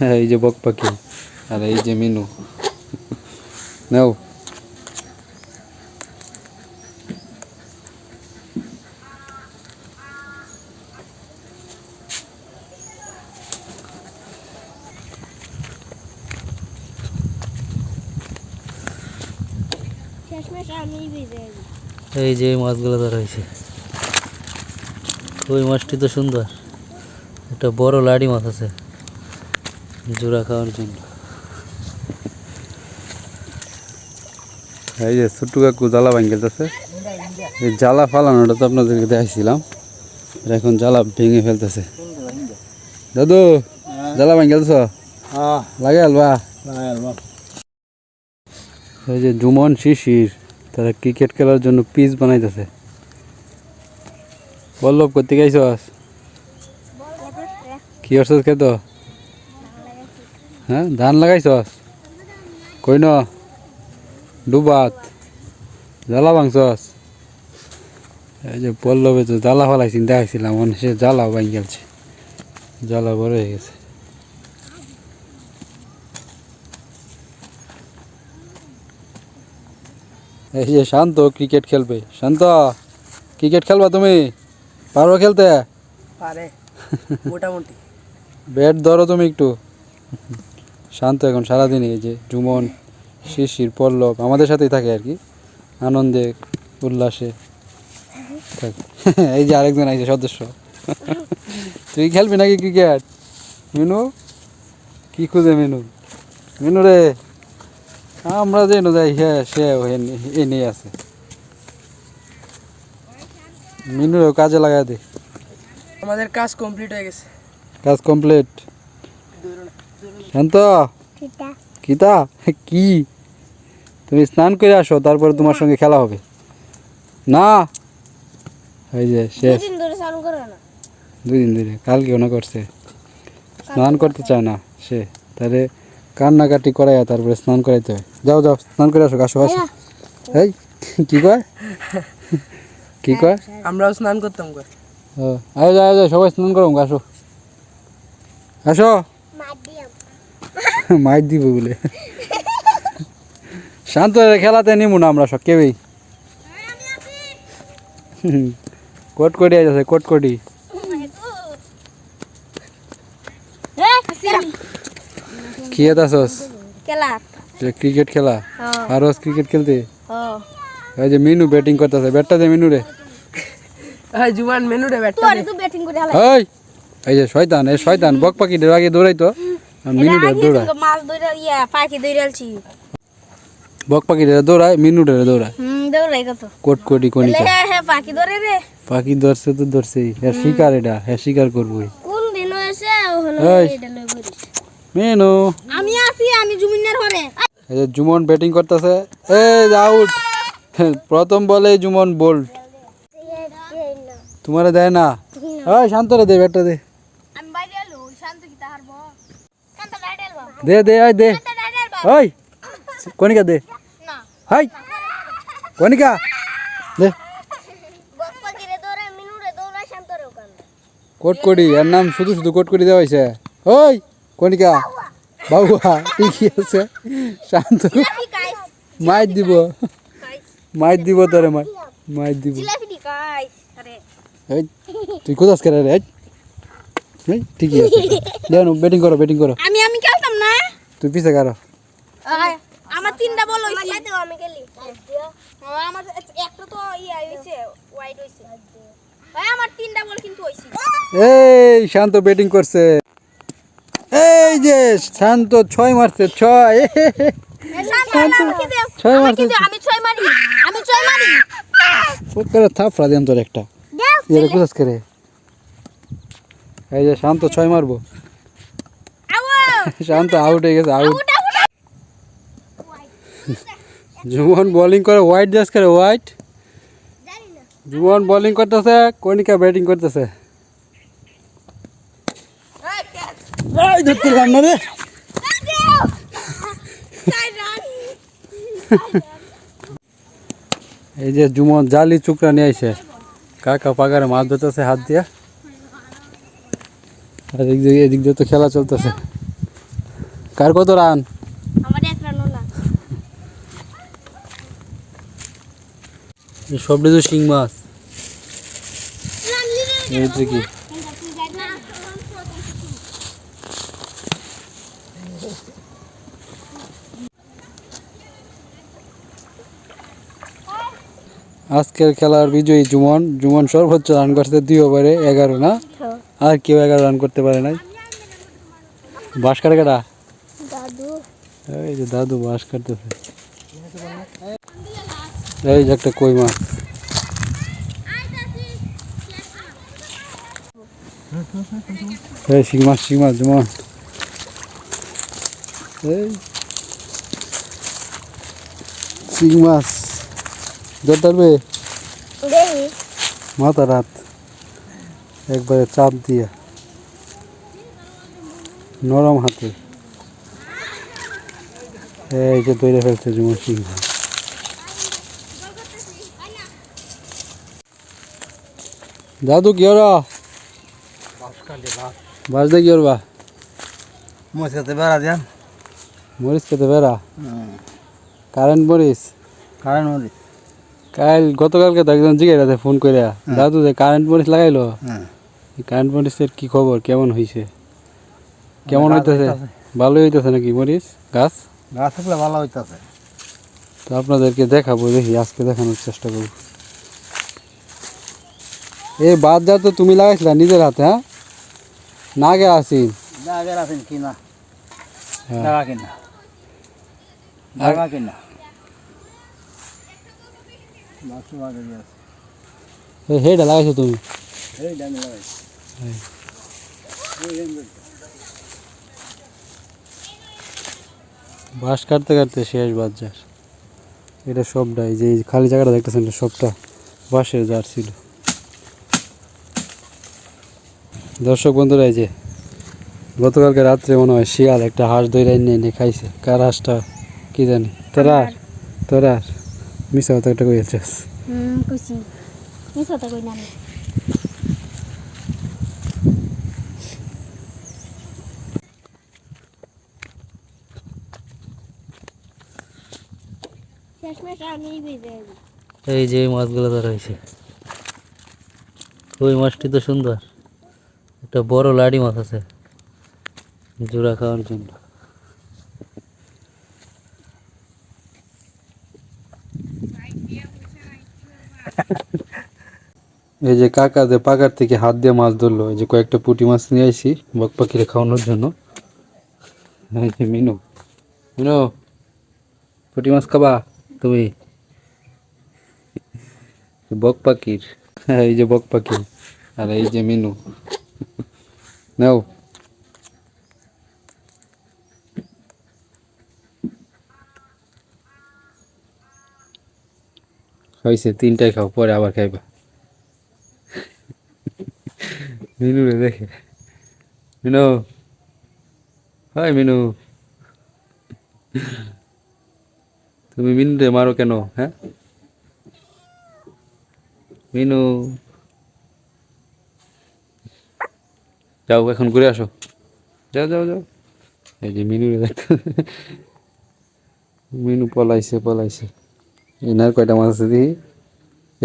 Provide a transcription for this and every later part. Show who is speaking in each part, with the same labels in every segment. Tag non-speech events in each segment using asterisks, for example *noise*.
Speaker 1: *laughs* এই যে বক পাখি আর এই যে মিনু। নাও।
Speaker 2: এই যে এই মাছগুলো ধরা হয়েছে। ওই মাছটি তো সুন্দর। একটা বড় লাড়ি মাছ আছে। জোড়া খাওয়ার জন্য।
Speaker 1: এই যে ছোট্টু কাকু জ্বালা ভাঙ গেলতেছে এই জ্বালা ফালানোটা তো আপনাদেরকে দেখাইছিলাম এখন জ্বালা ভেঙে ফেলতেছে। দাদু জ্বালা ভাঙ গেলছ লাগে আলবা। এই যে জুমন শিশির তারা ক্রিকেট খেলার জন্য পিচ বানাইতেছে। বল্লভ করতে গাইছস কি করছস খেত হ্যাঁ ধান লাগাইছস? কই ন? ডুবাত জ্বালা ভাঙছস? এই যে পল্লবে তো জ্বালা ফালাই চিন্তা হয়েছিলাম মনে সে জ্বালা ভাঙ গেছে জ্বালা বড় হয়ে গেছে। এই যে শান্ত ক্রিকেট খেলবে। শান্ত ক্রিকেট খেলবা তুমি? পারো খেলতে?
Speaker 3: পারে। মোটামুটি। *laughs*
Speaker 1: ব্যাট ধরো তুমি একটু। শান্ত এখন সারাদিন এই যে জুমন শিশির পল্লব আমাদের সাথেই থাকে আর কি। আনন্দে উল্লাসে থাকে। *laughs* এই যে আরেকজন আছে সদস্য। *laughs* তুই খেলবি নাকি ক্রিকেট? মিনু? কি খুঁজে মিনু? মিনু রে! আমরা যে যাই হ্যাঁ সে এ নিয়ে আছে। মিনুরেও কাজে লাগাই দে।
Speaker 3: আমাদের কাজ কমপ্লিট হয়ে গেছে।
Speaker 1: কাজ কমপ্লিট? শান্ত? কিতা? *laughs* কি? তুমি স্নান করে আসো তারপরে তোমার সঙ্গে খেলা হবে। না? এই যে শেষ।
Speaker 4: দুদিন ধরে চালু করো না।
Speaker 1: দুই দিন ধরে কালকে না করছে। স্নান করতে চায় না সে। তাহলে কান্নাকাটি করাই তারপরে স্নান করাইতে হয়। যাও যাও স্নান করে আসো আসো আসো। এই কি কয়? *laughs* কি কয়?
Speaker 3: আমরাও স্নান করতাম
Speaker 1: ও, আয় যাও যাও সবাই স্নান করো আসো। আসো। মাইর দিব বলে। শান্ত হয়ে খেলাতে নিমু না আমরা সব কেউই। কোটকটি আছে কোটকটি কি আছস
Speaker 4: কেলা
Speaker 1: ক্রিকেট খেলা?
Speaker 4: হ্যাঁ।
Speaker 1: আর ক্রিকেট খেলতে?
Speaker 4: হ্যাঁ।
Speaker 1: এই যে মিনু ব্যাটিং করতেছে ব্যাটটা দে মিনু রে
Speaker 3: এই জুমান মেনু রে ব্যাটটা
Speaker 4: তুই তুই ব্যাটিং করে হালা
Speaker 1: এই এই যে শয়তান এই শয়তান বক পাখি আগে দৌড়াইতো। আর দৌড়ায়।
Speaker 4: মাছ ধরে ইয়া পাখি ধরে
Speaker 1: বক পাখি দৌড়ায় মিনু দৌড়ায়।
Speaker 4: হুম দৌড়াই কত।
Speaker 1: কোটকটি কনিকা
Speaker 4: হ্যাঁ হ্যাঁ পাখি ধরে রে।
Speaker 1: পাখি ধরছে তো ধরছেই। হ্যাঁ শিকার এটা হ্যাঁ শিকার করবোই।
Speaker 4: কোন দিন হয়েছে হলো এটা লই বলিস
Speaker 1: মেনু।
Speaker 4: আমি আছি আমি জুমিনের ঘরে।
Speaker 1: এই যে জুমন ব্যাটিং করতেছে। এই আউট প্রথম বলে জুমন বোল্ট তোমারে দেয় না। ওই শান্তরে দে ব্যাটটা দে
Speaker 4: আমি বাইরে এলো শান্ত কি তাহারবো শান্ত বাইরে এলো
Speaker 1: দে দে ওই দে। ওই কনিকা দে। হাই কনিকা দে। কোটকটি এর নাম শুধু শুধু কোটকটি দেওয়া হয়েছে। ওই কনিকা বাবুয়া ঠিকই আছে। শান্ত। মাইর দিব। মাইর দিব তোরে মাই মাইর দিব। তুই কোথাস করে রে এই? ঠিকই আছে ব্যাটিং করো ব্যাটিং করো।
Speaker 4: আমি আমি খেলতাম না।
Speaker 1: তুই পিছে
Speaker 4: কারও। আমার তিনটা বল হইছে। আমি খেলি। আমার একটা তো ইয়া হইছে ওয়াইড হইছে। ভাই আমার তিনটা বল কিন্তু হইছে।
Speaker 1: এই শান্ত ব্যাটিং করছে। এই যে শান্ত ছয় মারছে ছয়। ছয় মারছে।
Speaker 4: আমি ছয় মারি আমি ছয় মারি।
Speaker 1: থাপড়া তোর একটা।
Speaker 4: দাও।
Speaker 1: করে? এই যে শান্ত ছয় মারবো। শান্ত আউট হয়ে গেছে আউট জুমন বোলিং করে হোয়াইট ড্রেস করে হোয়াইট জুমন বোলিং করতেছে কনিকা ব্যাটিং করতেছে। ধরতে পারলাম না রে। এই যে জুমন জালি চুকরা নিয়ে আইছে। কাকা পাগারে মাছ ধরতেছে হাত দিয়া। আর এদিক দিয়ে এদিক দিয়ে তো খেলা চলতেছে। কার কত রান?
Speaker 2: সবটা তো শিং মাছ।
Speaker 1: কি? আজকের খেলার বিজয়ী জুমন। জুমন সর্বোচ্চ রান করছে দুই ওভারে এগারো না? আর কেউ এগারো রান করতে পারে নাই। বাস কাটা কাটা?
Speaker 4: দাদু।
Speaker 1: এই যে দাদু বাস কাটতেছে। এই যে একটা কই মাছ। এই শিং মাছ শিং মাছ যেমন এই। শিং মাছ। ধরতে মাথা রাত একবারে চাপ দিয়া। নরম হাতে। এই যে তৈরি ফেলছে যেমন মাছ দাদু কি ওরা বাস দে কি ওরবা
Speaker 2: মশাতে বেড়া দেন।
Speaker 1: মরিচ খেতে বেড়া? কারেন্ট মরিচ?
Speaker 2: কারণ মরিচ।
Speaker 1: কাল গতকালকে তো একজন জিজ্ঞাসা ফোন করে দাদু যে কারেন্ট মরিচ লাগাইলো?
Speaker 2: হ্যাঁ।
Speaker 1: কারেন্ট মরিচের কি খবর? কেমন হয়েছে কেমন
Speaker 2: গাছ
Speaker 1: হইতেছে?
Speaker 2: হইতাছে।
Speaker 1: ভালোই হইতেছে নাকি মরিচ? গাছ?
Speaker 2: গাছ থাকলে ভালো হইতাছে।
Speaker 1: তো আপনাদেরকে দেখাবো দেখি আজকে দেখানোর চেষ্টা করব। এই বাদ যা তো তুমি লাগাইছিলা নিজের হাতে হ্যাঁ? না গে আসি
Speaker 2: জায়গার আছেন কিনা
Speaker 1: হ্যাঁ।
Speaker 2: জায়গা কিনা? জায়গা কিনা? বাসু আগে আছে
Speaker 1: এই হেটা লাগাইছো তুমি?
Speaker 2: এই ডামি লাগাই
Speaker 1: বাঁশ কাটতে কাটতে শেষ বাজার এটা সবটাই যে খালি জায়গাটা দেখতেছেন এটা সবটা বাঁশের জার ছিল। দর্শক বন্ধুরা এই যে গতকালকে রাত্রে মনে হয় শিয়াল একটা হাঁস ধরে নিয়ে এনে খাইছে। কার হাঁসটা কি জানি? তোরা তোরা মিশা কথা একটা কইছিস
Speaker 4: হুম কুচি মিস কথা কই না আমি। শেষমেশ আমি বেঁধে
Speaker 2: এই যে এই মাছগুলো ধরা হয়েছে। ওই মাছটি তো সুন্দর। একটা বড় লাড়ি মাছ আছে জোড়া খাওয়ার জন্য।
Speaker 1: এই যে কাকা যে পাকার থেকে হাত দিয়ে মাছ ধরলো এই যে কয়েকটা পুঁটি মাছ নিয়ে আসি বক পাখিরে খাওয়ানোর জন্য। এই যে মিনু। মিনু পুঁটি মাছ খাবা? তুমি বক পাখির। হ্যাঁ এই যে বক পাখি আর এই যে মিনু। নাও। হয়েছে, তিনটাই খাও, পরে আবার খাইবা। মিনু রে দেখে। মিনু। হাই মিনু। তুমি মিনু রে মারো কেন হ্যাঁ? মিনু। যাও, এখন ঘুরে আসো। যাও যাও যাও। এই যে মিনু মিনু পলাইছে পলাইছে। এনার কয়টা মাছ আছে দেখি।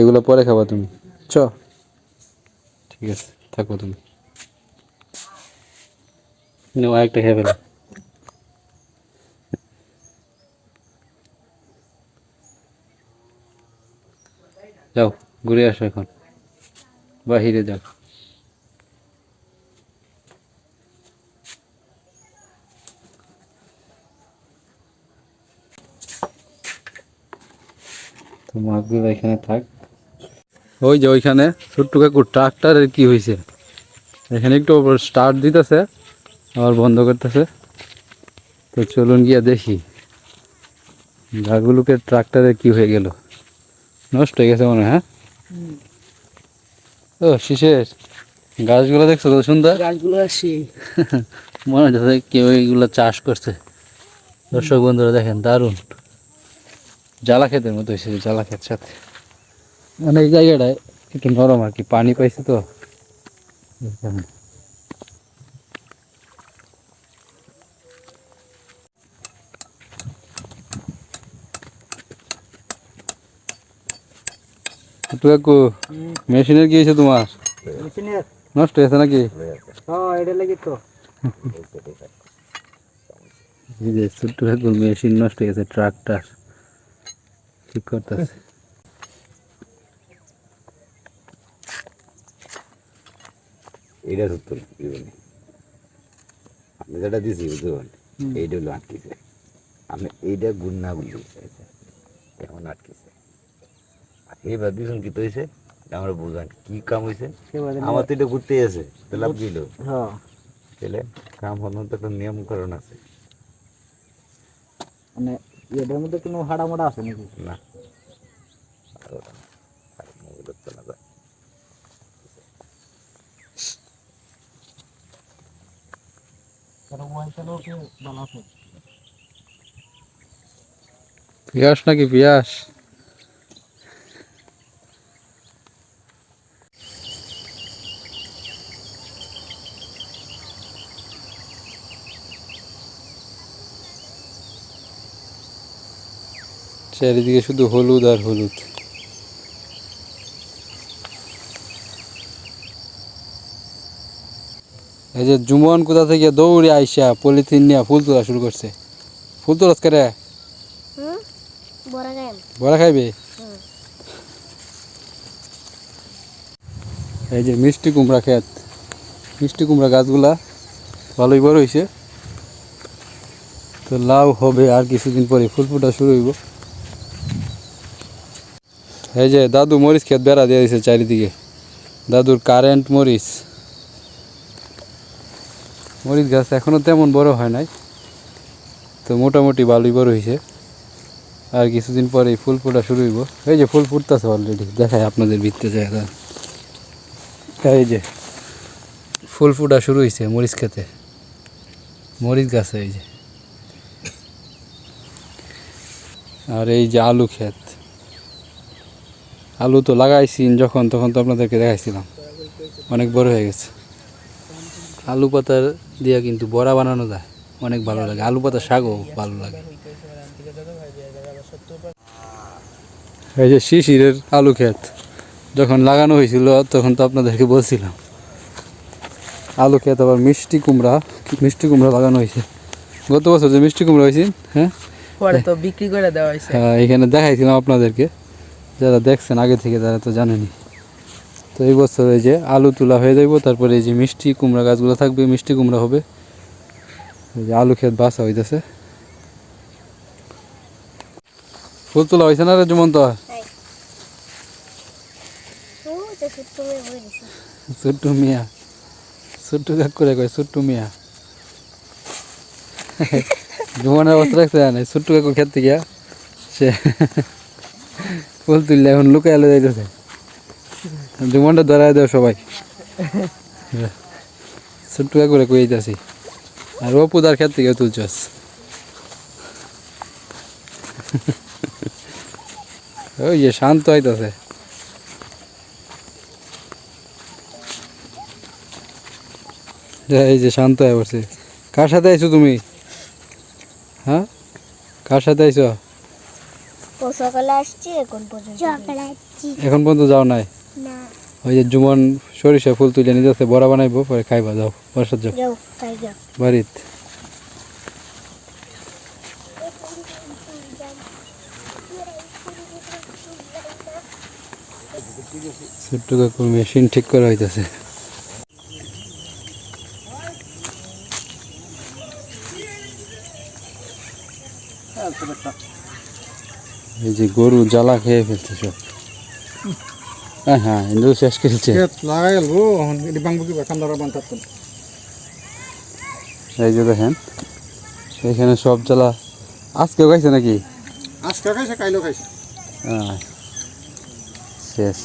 Speaker 1: এগুলো পরে খাবা তুমি। চ। ঠিক আছে, থাকো তুমি। একটা খেয়ে ফেলো। যাও, ঘুরে আসো এখন। বাহিরে যাও। তো এখানে থাক। ওই যে ওইখানে ছোট্ট কাকু ট্রাক্টারের কি হয়েছে এখানে একটু স্টার্ট দিতেছে, আবার বন্ধ করতেছে। তো চলুন গিয়া দেখি। গাছগুলোকে ট্রাক্টরের কি হয়ে গেল। নষ্ট হয়ে গেছে মনে হয় হ্যাঁ? ও শিশের গাছগুলো দেখছ কত সুন্দর?
Speaker 3: গাছগুলো আসি *laughs*
Speaker 2: মনে হচ্ছে কেউ এইগুলো চাষ করছে। দর্শক বন্ধুরা দেখেন দারুণ।
Speaker 1: জ্বালা ক্ষেতের মতো হয়েছে জ্বালা ক্ষেত সাথে। মানে এই জায়গাটায় একটু নরম আর কি পানি পাইছে তো। কাকু মেশিনের কি হয়েছে তোমার? নষ্ট হয়েছে নাকি? এই যে ছোট্টু কাকুর মেশিন নষ্ট হয়ে গেছে ট্রাকটার। ঠিক করতেছে?
Speaker 5: এইটা সত্য আমি যেটা দিছি বুঝলেন এইটা হলো আটকেছে আমি এইটা গুণ না গুলি এইবার দিয়েছেন কি হয়েছে আমরা বুঝলাম কি কাম হয়েছে আমার তো এটা ঘুরতেই আছে তো লাভ গেল তাহলে কাম হলো তো একটা নিয়ম কারণ আছে।
Speaker 6: মানে এটার মধ্যে কোনো হাড়া মোড়া আছে নাকি?
Speaker 5: না।
Speaker 1: পিয়াস নাকি পিয়াস চারিদিকে শুধু হলুদ আর হলুদ। এই যে জুমন কোথা থেকে দৌড়ে আইসা পলিথিন নিয়ে ফুল তোলা শুরু করছে? ফুল তোলাস করে
Speaker 4: বড়া
Speaker 1: খাইবে? এই যে মিষ্টি কুমড়া খেত মিষ্টি কুমড়া গাছগুলা ভালোই বড় হয়েছে তো লাউ হবে আর কিছুদিন পরে ফুল ফুটা শুরু হইব। এই যে দাদু মরিচ ক্ষেত বেড়া দিয়ে দিয়েছে চারিদিকে। দাদুর কারেন্ট মরিচ। মরিচ গাছ এখনও তেমন বড় হয় নাই। তো মোটামুটি ভালোই বড় হয়েছে আর কিছুদিন পরে ফুল ফোটা শুরু হইব। এই যে ফুল ফুটতেছে অলরেডি দেখায় আপনাদের ভিত্তে জায়গা এই যে ফুল ফুটা শুরু হয়েছে মরিচ খেতে। মরিচ গাছে এই যে। আর এই যে আলু ক্ষেত আলু তো লাগাইছি যখন তখন তো আপনাদেরকে দেখাইছিলাম। অনেক বড় হয়ে গেছে। আলু পাতার দিয়া কিন্তু বড়া বানানো যায়। অনেক ভালো লাগে। আলু পাতার শাকও ভালো লাগে। এই যে শিশিরের আলু ক্ষেত যখন লাগানো হয়েছিল তখন তো আপনাদেরকে বলছিলাম। আলু ক্ষেত আবার মিষ্টি কুমড়া মিষ্টি কুমড়া লাগানো হয়েছে। গত বছর যে মিষ্টি কুমড়া হয়েছে হ্যাঁ?
Speaker 3: পরে তো বিক্রি করে দেওয়া হয়েছে।
Speaker 1: হ্যাঁ, এখানে দেখাইছিলাম আপনাদেরকে। যারা দেখছেন, আগে থেকে তারা তো জানেনি তো এই বছর এই যে আলু তোলা হয়ে যাইব, তারপরে এই যে মিষ্টি কুমড়া গাছগুলো থাকবে, মিষ্টি কুমড়া হবে। এই যে আলু ক্ষেত বাসা হইতেছে। ফুল তোলা হয়েছে না রে জুমন্ত ছোট্টু মিয়া। ছোট্টু কাক করে কয়, ছোট্টু মিয়া। জুমনের অবস্থা রাখছে জানে ছোট্টু কাকু খেতে গিয়া সে ফুল তুললে এখন আলো যাইতেছে। জুমনটা ধরাই দেও সবাই। যাইতাছি। আর থেকে তুলছস ওই যে শান্ত হইতাছে। এই যে শান্ত হয়ে পড়ছে। কার সাথে আইছো তুমি? হ্যাঁ? কার সাথে আইছো?
Speaker 4: ও সকালে আসছি এখন পর্যন্ত সকালে
Speaker 1: এখন পর্যন্ত যাও নাই?
Speaker 4: না।
Speaker 1: ওই যে জুমন সরিষা ফুল তুলে নিয়ে যাচ্ছে বড়া বানাইবো পরে খাইবা যাও বর্ষার যাও
Speaker 4: যাও যাও।
Speaker 1: বাড়িত। ছোট্ট কাকুর মেশিন ঠিক করা হইতেছে। এই যে গরু জ্বালা খেয়ে ফেলছে সব হ্যাঁ হ্যাঁ ইন্দু শেষ
Speaker 6: বান্ধার
Speaker 1: এই যে দেখেন এখানে সব জ্বালা আজকেও খাইছে নাকি?
Speaker 6: আজকে খাইছে কাইলেও খাইছে।
Speaker 1: আহ, শেষ।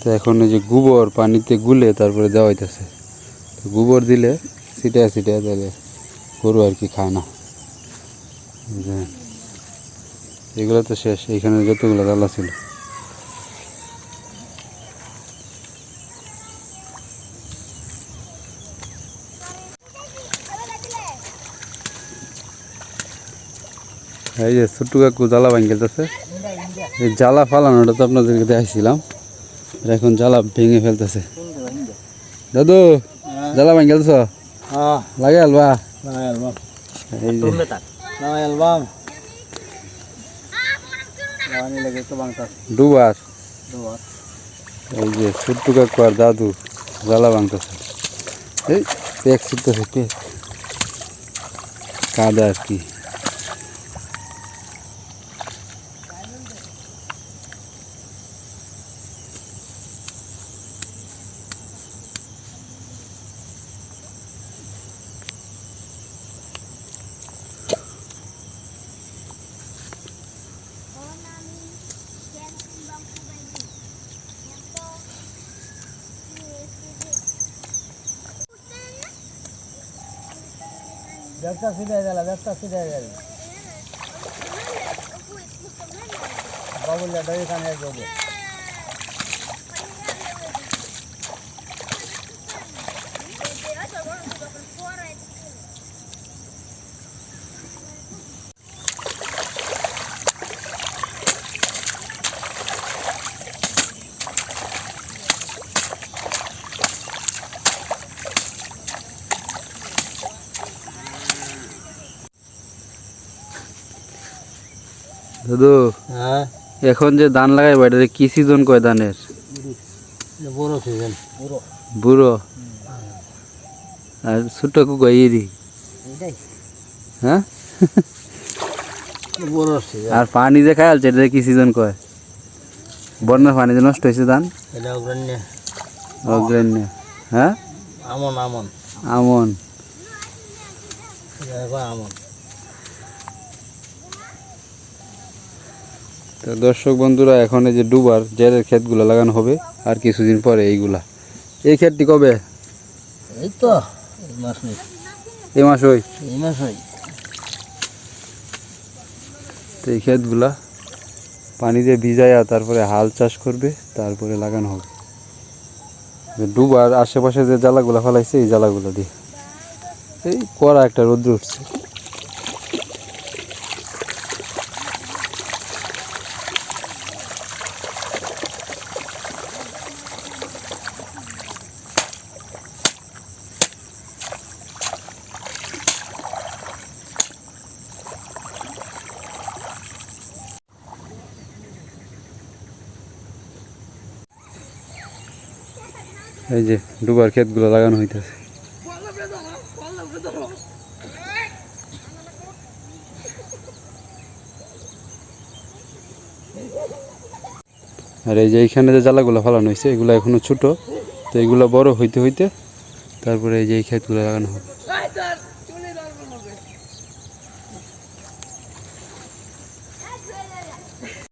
Speaker 1: তো এখন এই যে গোবর পানিতে গুলে তারপরে দেওয়া হইতেছে। গোবর দিলে ছিটায় ছিটায় তাহলে গরু আর কি খায় না। এগুলো তো শেষ এখানে যতগুলো জ্বালা ছিল এই যে ছোট্টু কাকু জ্বালা ভাঙতেছে এই জ্বালা ফালানোটা তো আপনাদেরকে দেখাইছিলাম এখন জ্বালা ভেঙে ফেলতেছে। দাদু জ্বালা ভাঙতেছ
Speaker 6: হ্যাঁ
Speaker 1: লাগে আলবা।
Speaker 6: অ্যালবাম
Speaker 1: এই যে।
Speaker 6: লাগানি লাগে তো বাংতাস
Speaker 1: ডুবার
Speaker 6: দুবার।
Speaker 1: এই যে ছোট্টু কাকু আর দাদু জ্বালা ভাঙতেছে এই পেক সিদ্ধ পেক কাদা আর কি।
Speaker 6: ব্যবসা ফিরে গেল ব্যবসা ফিরে গেল। বাবুল দাদা এখানে যাব
Speaker 1: দাদু
Speaker 2: হ্যাঁ।
Speaker 1: এখন যে ধান লাগাই এটা কি সিজন কয় ধানের?
Speaker 2: বড় সিজন
Speaker 1: বুড়ো। আর ছোট কুকুর ইরি? হ্যাঁ? আর পানি যে খায়াল এটা কি সিজন কয়? বন্যার পানি যে নষ্ট হয়েছে ধান?
Speaker 2: অগ্রণ্য।
Speaker 1: হ্যাঁ?
Speaker 2: আমন আমন।
Speaker 1: আমন।
Speaker 2: আমন।
Speaker 1: তো দর্শক বন্ধুরা এখন এই যে ডুবার জেরের ক্ষেতগুলো লাগানো হবে আর কিছুদিন পরে এইগুলা। এই ক্ষেতটি কবে?
Speaker 2: এই তো এই মাস নেই।
Speaker 1: এই মাস ওই?
Speaker 2: মাস হয়
Speaker 1: তো এই ক্ষেতগুলা পানি দিয়ে ভিজাইয়া তারপরে হাল চাষ করবে তারপরে লাগানো হবে। ডুবার আশেপাশে যে জ্বালাগুলা ফেলাইছে এই জ্বালাগুলো দিয়ে। এই কড়া একটা রোদ্র উঠছে। এই যে ডুবার ক্ষেতগুলো লাগানো হইতেছে। আর এই যে এইখানে যে জ্বালাগুলো ফালানো হয়েছে এগুলো এখনও ছোট। তো এগুলো বড় হইতে হইতে তারপরে এই যে এই ক্ষেতগুলো লাগানো হবে।